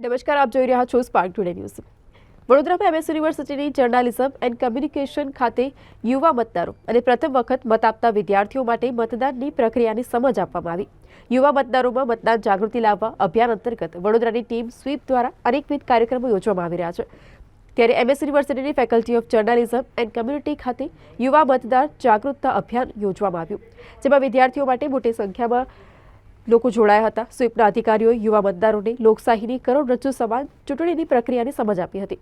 નમસ્કાર, આપ જોઈ રહ્યા છો સ્પાર્ક ટુડે ન્યૂઝ વડોદરામાં એમએસ યુનિવર્સિટીની જર્નાલિઝમ એન્ડ કમ્યુનિકેશન ખાતે યુવા મતદારો અને પ્રથમ વખત મત આપતા વિદ્યાર્થીઓ માટે મતદાનની પ્રક્રિયાની સમજ આપવામાં આવી. યુવા મતદારોમાં મતદાન જાગૃતિ લાવવા અભિયાન અંતર્ગત વડોદરાની ટીમ સ્વીપ દ્વારા અનેકવિધ કાર્યક્રમો યોજવામાં આવી રહ્યા છે. ત્યારે એમએસ યુનિવર્સિટીની faculty of journalism and community ખાતે યુવા મતદાર જાગૃતતા અભિયાન યોજવામાં આવ્યું, જેમાં વિદ્યાર્થીઓ માટે મોટી સંખ્યામાં લોકો જોડાયા હતા. સ્વીપના અધિકારીઓએ યુવા મતદારોને લોકશાહીની કરોડરજ્જુ સમાન ચૂંટણીની પ્રક્રિયાની સમજ આપી હતી.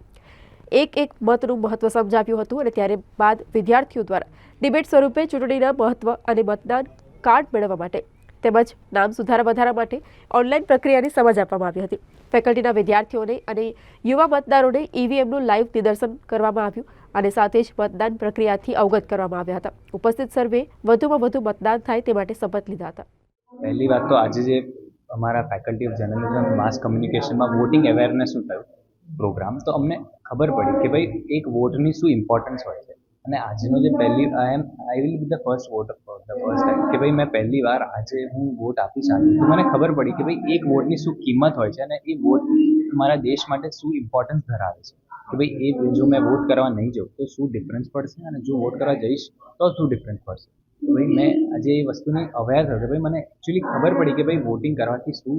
એક એક મતનું મહત્વ સમજાવ્યું હતું અને ત્યારે બાદ વિદ્યાર્થીઓ દ્વારા ડિબેટ સ્વરૂપે ચૂંટણીના મહત્વ અને મતદાન કાર્ડ મેળવવા માટે તેમજ નામ સુધારા વધારા માટે ઓનલાઈન પ્રક્રિયાની સમજ આપવામાં આવી હતી. ફેકલ્ટીના વિદ્યાર્થીઓને અને યુવા મતદારોને ઈવીએમનું લાઈવ નિદર્શન કરવામાં આવ્યું અને સાથે જ મતદાન પ્રક્રિયાથી અવગત કરવામાં આવ્યા હતા. ઉપસ્થિત સર્વે વધુમાં વધુ મતદાન થાય તે માટે શપથ લીધા હતા. પહેલી વાત તો આજે જે અમારા ફેકલ્ટી ઓફ જર્નલિઝમ માસ કમ્યુનિકેશનમાં વોટિંગ અવેરનેસનું થયું પ્રોગ્રામ તો અમને ખબર પડી કે ભાઈ એક વોટની શું ઇમ્પોર્ટન્સ હોય છે. અને આજનો જે પહેલી I am I will be the first voter for the first time કે ભાઈ મેં પહેલી વાર આજે હું વોટ આપીશ આજે તો મને ખબર પડી કે ભાઈ એક વોટની શું કિંમત હોય છે અને એ વોટ મારા દેશ માટે શું ઇમ્પોર્ટન્સ ધરાવે છે. કે ભાઈ એ, જો મેં વોટ કરવા નહીં જાઉં તો શું ડિફરન્સ પડશે અને જો વોટ કરવા જઈશ તો શું ડિફરન્સ પડશે? ભાઈ, મેં આજે એ વસ્તુને અવેર થયો કે ભાઈ, મને એકચ્યુઅલી ખબર પડી કે ભાઈ વોટિંગ કરવાથી શું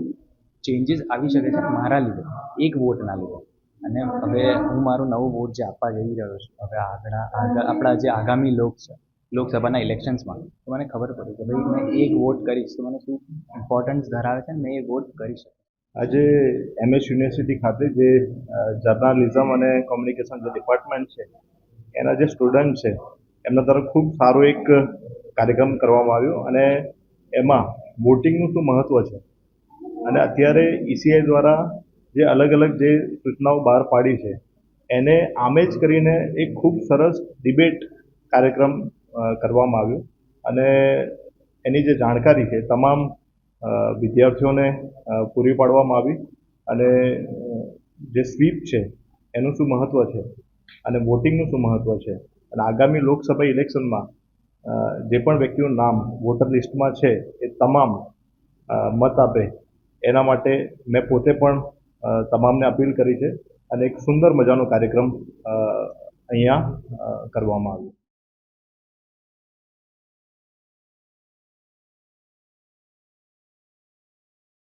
ચેન્જીસ આવી શકે છે મારા લીધે, એક વોટના લીધે. અને હવે હું મારું નવું વોટ જે આપવા જઈ રહ્યો છું, હવે આગળ આપણા જે આગામી લોક છે લોકસભાના ઇલેક્શન્સમાં તો મને ખબર પડી કે ભાઈ, મેં એક વોટ કરીશ, તો મને શું ઇમ્પોર્ટન્સ ધરાવે છે, મેં એ વોટ કરી શકું. આજે એમએસ યુનિવર્સિટી ખાતે જે જર્નાલિઝમ અને કોમ્યુનિકેશન જે ડિપાર્ટમેન્ટ છે, એના જે સ્ટુડન્ટ છે એમના તરફ ખૂબ સારો એક કાર્યક્રમ કરવામાં આવ્યો અને એમાં વોટિંગનું શું મહત્ત્વ છે? અને અત્યારે ઈસીઆઈ દ્વારા જે અલગ અલગ જે સૂચનાઓ બહાર પાડી છે, એને આમે જ કરીને એક ખૂબ સરસ ડિબેટ કાર્યક્રમ કરવામાં આવ્યો. અને એની જે જાણકારી છે, તમામ વિદ્યાર્થીઓને પૂરી પાડવામાં આવી. અને જે સ્વીપ છે, એનું શું મહત્ત્વ છે? અને વોટિંગનું શું મહત્ત્વ છે? અને આગામી લોકસભા ઇલેક્શનમાં જે પણ વ્યક્તિનું નામ વોટર લિસ્ટમાં છે, એ તમામ મત આપે. એના માટે મેં પોતે પણ તમામને અપીલ કરી છે અને એક સુંદર મજાનો કાર્યક્રમ અહીંયા કરવામાં આવ્યો.